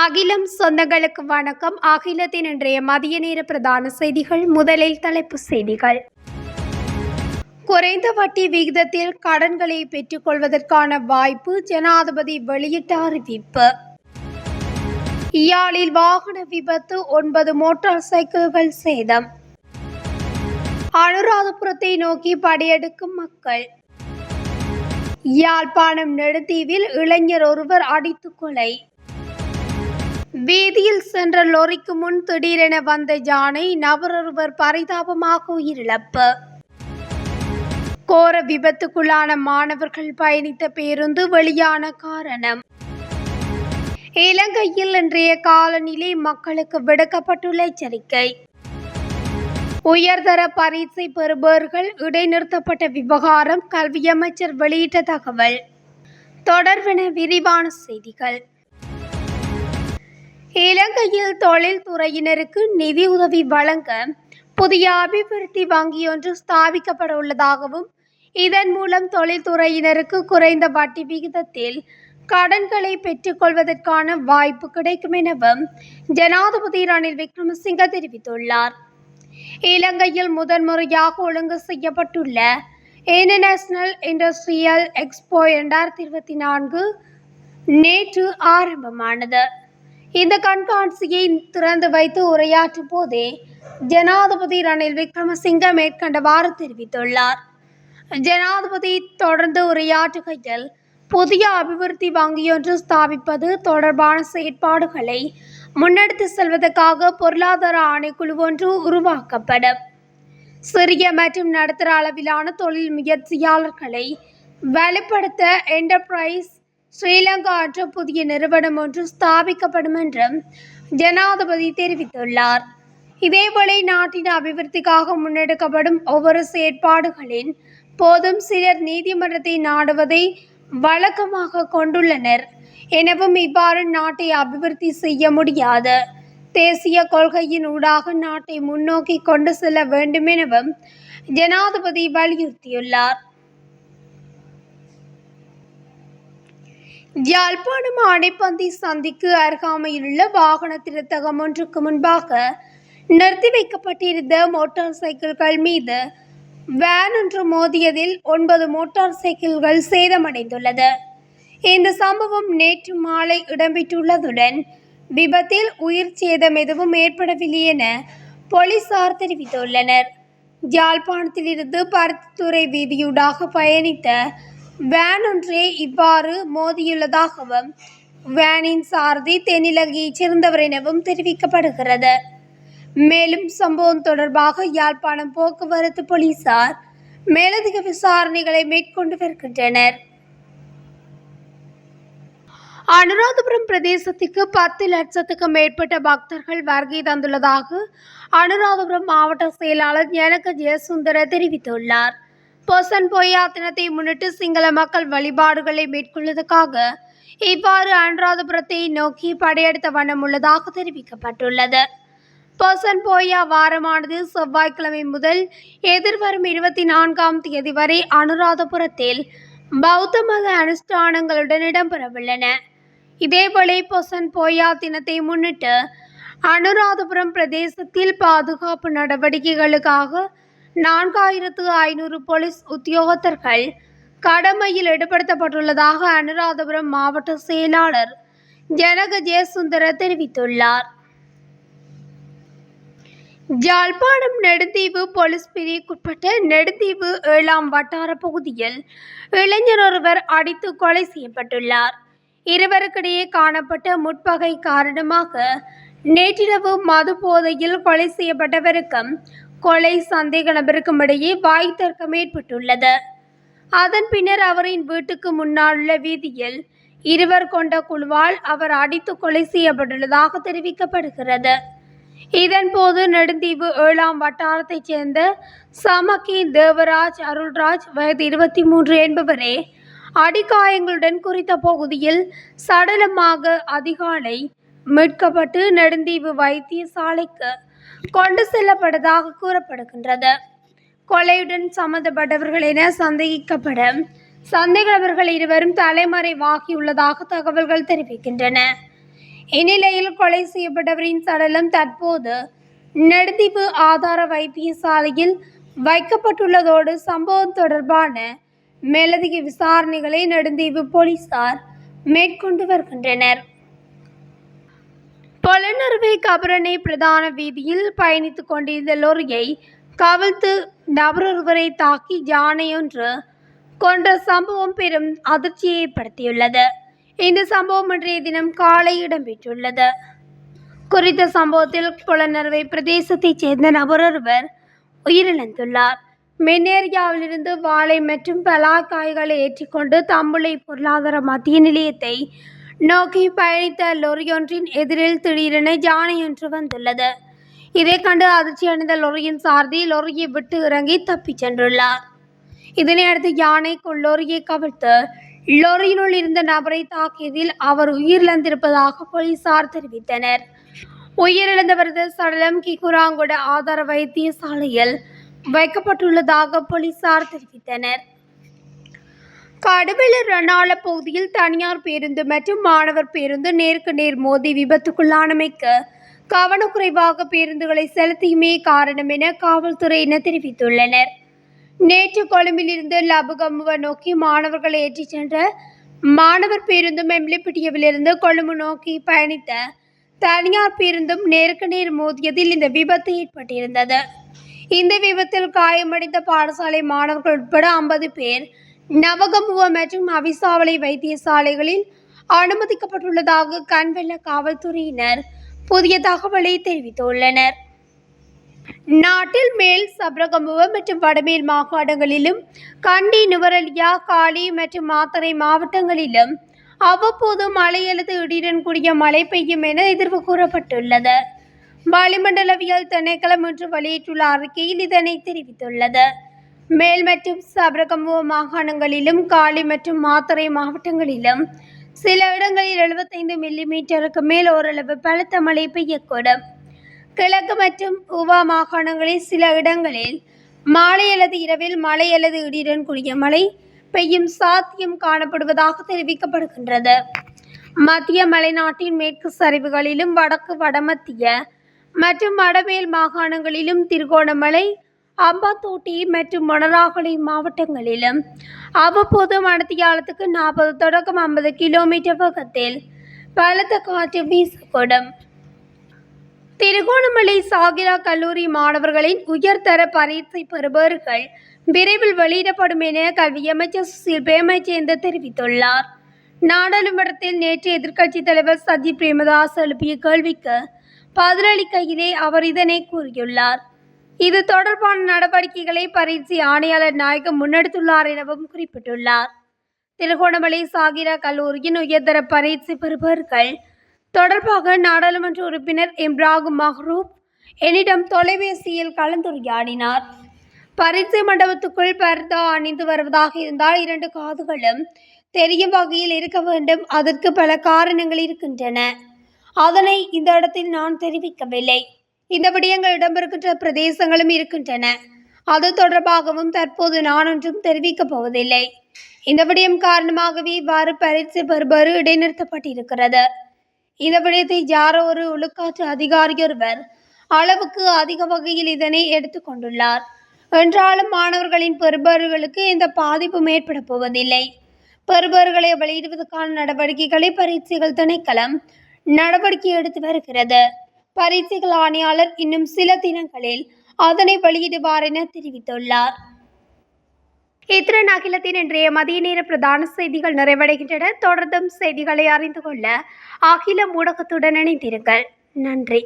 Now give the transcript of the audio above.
அகிலம் சொந்தங்களுக்கு வணக்கம். அகிலத்தின் இன்றைய மதிய நேர பிரதான செய்திகள். முதலில் தலைப்பு செய்திகள். குறைந்த வட்டி விகிதத்தில் கடன்களை பெற்றுக்கொள்வதற்கான வாய்ப்பு ஜனாதிபதி வெளியிட்ட அறிவிப்பு. இயாழில் வாகன விபத்து ஒன்பது மோட்டார் சைக்கிள்கள் சேதம். அனுராதபுரத்தை நோக்கி படையெடுக்கும் மக்கள். யாழ்ப்பாணம் நெடுந்தீவில் இளைஞர் ஒருவர் அடித்து கொலை. வீதியில் சென்ற லொரிக்கு முன் திடீரென வந்த யானை நபரொருவர் பரிதாபமாக உயிரிழப்பு. கோர விபத்துக்குள்ளான மாணவர்கள் பயணித்த பேருந்து வெளியான காரணம். இலங்கையில் இன்றைய காலநிலை மக்களுக்கு விடுக்கப்பட்டுள்ள எச்சரிக்கை. உயர்தர பரீட்சை பெறுபவர்கள் இடைநிறுத்தப்பட்ட விவகாரம் கல்வி அமைச்சர் வெளியிட்ட தகவல். தொடர்பென விரிவான செய்திகள். இலங்கையில் தொழில்துறையினருக்கு நிதி உதவி வழங்க புதிய அபிவிருத்தி வங்கியொன்று ஸ்தாபிக்கப்பட உள்ளதாகவும் இதன் மூலம் தொழில்துறையினருக்கு குறைந்த வட்டி விகிதத்தில் கடன்களை பெற்றுக்கொள்வதற்கான வாய்ப்பு கிடைக்கும் எனவும் ஜனாதிபதி ரணில் விக்ரமசிங்க தெரிவித்துள்ளார். இலங்கையில் முதன்முறையாக ஒழுங்கு செய்யப்பட்டுள்ள இன்டர்நேஷனல் இண்டஸ்ட்ரியல் எக்ஸ்போ இரண்டாயிரத்தி இருபத்தி நான்கு நேற்று ஆரம்பமானது. இந்த கண்காட்சியை திறந்து வைத்து உரையாற்றும் போதே ஜனாதிபதி ரணில் விக்ரமசிங்க மேற்கண்டவாறு தெரிவித்துள்ளார். ஜனாதிபதி தொடர்ந்து உரையாற்றுகையில் புதிய அபிவிருத்தி வங்கியொன்று ஸ்தாபிப்பது தொடர்பான செயற்பாடுகளை முன்னெடுத்து செல்வதற்காக பொருளாதார ஆணைக்குழு ஒன்று உருவாக்கப்படும். சிறிய மற்றும் நடுத்தர அளவிலான தொழில் முயற்சியாளர்களை வலுப்படுத்த என்டர்பிரைஸ் ஸ்ரீலங்கா ஆற்ற புதிய நிறுவனம் ஒன்று ஸ்தாபிக்கப்படும் என்றும் ஜனாதிபதி தெரிவித்துள்ளார். இதேவேளை நாட்டின் அபிவிருத்திக்காக முன்னெடுக்கப்படும் ஒவ்வொரு செயற்பாடுகளின் போதும் சிலர் நீதிமன்றத்தை நாடுவதை வழக்கமாக கொண்டுள்ளனர். எனவும் இவ்வாறு நாட்டை அபிவிருத்தி செய்ய முடியாது. தேசிய கொள்கையின் ஊடாக நாட்டை முன்னோக்கி கொண்டு செல்ல வேண்டும் எனவும் ஜனாதிபதி வலியுறுத்தியுள்ளார். யாழ்ப்பாணம் ஆடைப்பந்தி சந்திக்கு அருகாமையிலுள்ள வாகன திருத்தகம் ஒன்றுக்கு முன்பாக நிறுத்தி வைக்கப்பட்டிருந்த மோட்டார் சைக்கிள்கள் மீது வேன் ஒன்று மோதியதில் ஒன்பது மோட்டார் சைக்கிள்கள் சேதமடைந்துள்ளது. இந்த சம்பவம் நேற்று மாலை இடம்பெற்றுள்ளதுடன் விபத்தில் உயிர் சேதம் எதுவும் ஏற்படவில்லை என போலீசார் தெரிவித்துள்ளனர். யாழ்ப்பாணத்திலிருந்து பருத்தித்துறை வீதியூடாக பயணித்த வேன் ஒன்றே இவ்வாறு மோதியுள்ளதாகவும் வேனின் சாரதி தென்னிலங்கையைச் சேர்ந்தவர் எனவும் தெரிவிக்கப்படுகிறது. மேலும் சம்பவம் தொடர்பாக யாழ்ப்பாணம் போக்குவரத்து போலீசார் மேலதிக விசாரணைகளை மேற்கொண்டு வருகின்றனர். அனுராதபுரம் பிரதேசத்துக்கு பத்து லட்சத்துக்கும் மேற்பட்ட பக்தர்கள் வருகை தந்துள்ளதாக அனுராதபுரம் மாவட்ட செயலாளர் ஞானக ஜெயசுந்தர தெரிவித்துள்ளார். பொசன் பொய்யா தினத்தை முன்னிட்டு சிங்கள மக்கள் வழிபாடுகளை மேற்கொள்வதற்காக இவ்வாறு அனுராதபுரத்தை நோக்கி படையெடுத்த வண்ணம் உள்ளதாக தெரிவிக்கப்பட்டுள்ளது. பொசன் போயா வாரமானது செவ்வாய்க்கிழமை முதல் எதிர்வரும் இருபத்தி நான்காம் தேதி வரை அனுராதபுரத்தில் பௌத்த மத அனுஷ்டானங்களுடன் இடம்பெறவுள்ளன இதேவேளை பொசன் போயா தினத்தை முன்னிட்டு அனுராதபுரம் பிரதேசத்தில் பாதுகாப்பு நடவடிக்கைகளுக்காக நான்காயிரத்து ஐநூறு போலீஸ் உத்தியோகத்தர்கள் கடமையில் ஈடுபடுத்தப்பட்டுள்ளதாக அனுராதபுரம் மாவட்ட செயலாளர் ஜனக ஜெயசுந்தர தெரிவித்துள்ளார். யாழ்ப்பாணம் நெடுந்தீவு போலீஸ் பிரிவுக்குட்பட்ட நெடுந்தீவு ஏழாம் வட்டார பகுதியில் இளைஞர் ஒருவர் அடித்து கொலை செய்யப்பட்டுள்ளார். இருவருக்கிடையே காணப்பட்ட முற்பகை காரணமாக நேற்றிரவு மது போதையில் கொலை செய்யப்பட்டவருக்கும் கொலை சந்தேக நபருக்கும் இடையே வாய் தர்க்கம் ஏற்பட்டுள்ளது. அதன் பின்னர் அவரின் வீட்டுக்கு முன்னால் உள்ள வீதியில் இருவர் கொண்ட குழுவால் அவர் அடித்து கொலை செய்யப்பட்டுள்ளதாக தெரிவிக்கப்படுகிறது. இதன்போது நெடுந்தீவு ஏழாம் வட்டாரத்தைச் சேர்ந்த சமக்கி தேவராஜ் அருள்ராஜ் வயது இருபத்தி மூன்று என்பவரே அடிக்காயங்களுடன் குறித்த பகுதியில் சடலமாக அதிகாலை மீட்கப்பட்டு நெடுந்தீவு வைத்தியசாலைக்கு கொண்டு செல்லப்பட்டதாக கூறப்படுகின்றது. கொலையுடன் சம்மந்தப்பட்டவர்கள் என சந்தேகிக்கப்படும் சந்தேக இருவரும் இருவரும் தலைமறைவாகியுள்ளதாக தகவல்கள் தெரிவிக்கின்றன. இந்நிலையில் கொலை செய்யப்பட்டவரின் சடலம் தற்போது நெடுந்தீவு ஆதார வைத்தியசாலையில் வைக்கப்பட்டுள்ளதோடு சம்பவம் தொடர்பான மேலதிக விசாரணைகளை நெடுந்தீவு போலீசார் மேற்கொண்டு வருகின்றனர். பொலனறுவை கபரணை பிரதான வீதியில் பயணித்துக் கொண்டிருந்த லொரியை கவிழ்த்து நபரொருவரை தாக்கி யானையொன்று கொன்ற சம்பவம் பெரும் அதிர்ச்சியை ஏற்படுத்தியுள்ளது. இந்த சம்பவம் இன்றைய தினம் காலை இடம்பெற்றுள்ளது. குறித்த சம்பவத்தில் புலனறுவை பிரதேசத்தைச் சேர்ந்த நபரொருவர் உயிரிழந்துள்ளார். மென்னேரியாவிலிருந்து வாழை மற்றும் பலாக்காய்களை ஏற்றிக்கொண்டு தம்புளை பொருளாதார மத்திய நிலையத்தை நோக்கி பயணித்த லொரியொன்றின் எதிரில் திடீரென யானையொன்று வந்துள்ளது. இதை கண்டு அதிர்ச்சியடைந்த லொரியின் சாரதி லொரியை விட்டு இறங்கி தப்பிச் சென்றுள்ளார். இதனையடுத்து யானை லொரியை கவிழ்த்து லொரியினுள் இருந்த நபரை தாக்கியதில் அவர் உயிரிழந்திருப்பதாக போலீசார் தெரிவித்தனர். உயிரிழந்தவரது சடலம் கிகுராங்குட ஆதார வைத்தியசாலையில் வைக்கப்பட்டுள்ளதாக போலீசார் தெரிவித்தனர். கடுவெளி ரணால பகுதியில் தனியார் பேருந்து மற்றும் மாணவர் பேருந்து நேருக்கு நேர் மோதி விபத்துக்குள்ளானமைக்கு கவனக்குறைவாக பேருந்துகளை செலுத்தியுமே காரணம் என காவல்துறையினர் தெரிவித்துள்ளனர். நேற்று கொழும்பிலிருந்து லபுகமுவ நோக்கி மாணவர்களை ஏற்றிச் சென்ற மாணவர் பேருந்தும் எம்லிப்பிட்டியவிலிருந்து கொழும்பு நோக்கி பயணித்த தனியார் பேருந்தும் நேருக்கு நேர் மோதியதில் இந்த விபத்து ஏற்பட்டிருந்தது. இந்த விபத்தில் காயமடைந்த பாடசாலை மாணவர்கள் உட்பட ஐம்பது பேர் நவகமுவ மற்றும் அவிசாவளை வைத்தியசாலைகளில் அனுமதிக்கப்பட்டுள்ளதாக கண்வெள்ள காவல்துறையினர் புதிய தகவலை தெரிவித்துள்ளனர். நாட்டில் மேல் சப்ரகமுவ மற்றும் வடமேல் மாகாணங்களிலும் கண்டி நுவரலியா காலி மற்றும் மாத்தறை மாவட்டங்களிலும் அவ்வப்போது மழை அல்லது இடியுடன் கூடிய மழை பெய்யும் என எதிர்வு கூறப்பட்டுள்ளது. வளிமண்டலவியல் திணைக்களம் ஒன்று வெளியிட்டுள்ள அறிக்கையில் இதனை தெரிவித்துள்ளது. மேல் மற்றும் சபரகமுவ மாகாணங்களிலும் காலி மற்றும் மாத்தறை மாவட்டங்களிலும். சில இடங்களில் 75 மில்லிமீட்டருக்கு மேல் ஓரளவு பலத்த மழை பெய்யக்கூடும். கிழக்கு மற்றும் உவா மாகாணங்களில் சில இடங்களில் மாலை அல்லது இரவில் மழை அல்லது இடியுடன் கூடிய மழை பெய்யும் சாத்தியம் காணப்படுவதாக தெரிவிக்கப்படுகின்றது. மத்திய மலைநாட்டின் மேற்கு சரிவுகளிலும் வடக்கு வடமத்திய மற்றும் வடமேல் மாகாணங்களிலும் திருகோணமலை அம்பாத்தோட்டி மற்றும் மணலாகலை மாவட்டங்களிலும் அவ்வப்போது மணத்தியாலத்துக்கு நாற்பது தொடக்கம் ஐம்பது கிலோமீட்டர் பக்கத்தில் பலத்த காற்று வீசக்கூடும். திருகோணமலை சாகிரா கல்லூரி மாணவர்களின் உயர்தர பரீட்சை பெறுபவர்கள் விரைவில் வெளியிடப்படும் என கல்வி அமைச்சர் சுசில் பேமச்சேந்த தெரிவித்துள்ளார். நாடாளுமன்றத்தில் நேற்று எதிர்க்கட்சித் தலைவர் சஜி பிரேமதாஸ் எழுப்பிய கேள்விக்கு பதிலளிக்கையிலே அவர் இதனை கூறியுள்ளார். இது தொடர்பான நடவடிக்கைகளை பரீட்சை ஆணையாளர் நாயகம் முன்னெடுத்துள்ளார் எனவும் குறிப்பிட்டுள்ளார். திருகோணமலை சாகிரா கல்லூரியின் உயர்தர பரீட்சை பெறுபவர்கள் தொடர்பாக நாடாளுமன்ற உறுப்பினர் இப்ராஹிம் மஹ்ரூப் என்னிடம் தொலைபேசியில் கலந்துரையாடினார். பரீட்சை மண்டபத்துக்குள் பர்தா அணிந்து வருவதாக இருந்தால் இரண்டு காதுகளும் தெரியும் வகையில் இருக்க வேண்டும். அதற்கு பல காரணங்கள் இருக்கின்றன. அதனை இந்த இடத்தில் நான் தெரிவிக்கவில்லை. இந்த விடயங்கள் இடம்பெறுகின்ற பிரதேசங்களும் இருக்கின்றன. அது தொடர்பாகவும் தற்போது நான் ஒன்றும் தெரிவிக்கப் போவதில்லை. இந்த விடயம் காரணமாகவே இவ்வாறு பரீட்சை பெறுபவர் இடைநிறுத்தப்பட்டிருக்கிறது. இந்த விடயத்தை யாரோ ஒரு ஒழுக்காற்று அதிகாரியொருவர் அளவுக்கு அதிக வகையில் இதனை எடுத்துக்கொண்டுள்ளார் என்றாலும் மாணவர்களின் பெறுபவர்களுக்கு எந்த பாதிப்பும் ஏற்பட போவதில்லை. பெறுபவர்களை வெளியிடுவதற்கான நடவடிக்கைகளை பரீட்சைகள் திணைக்களம் நடவடிக்கை எடுத்து வருகிறது. பரீட்சைகள் ஆணையாளர் இன்னும் சில தினங்களில் அதனை வெளியிடுவார் என தெரிவித்துள்ளார். இத்துடன் அகிலத்தின் இன்றைய மதிய நேர பிரதான செய்திகள் நிறைவடைகின்றன. தொடர்ந்தும் செய்திகளை அறிந்து கொள்ள அகில ஊடகத்துடன் இணைந்திருங்கள். நன்றி.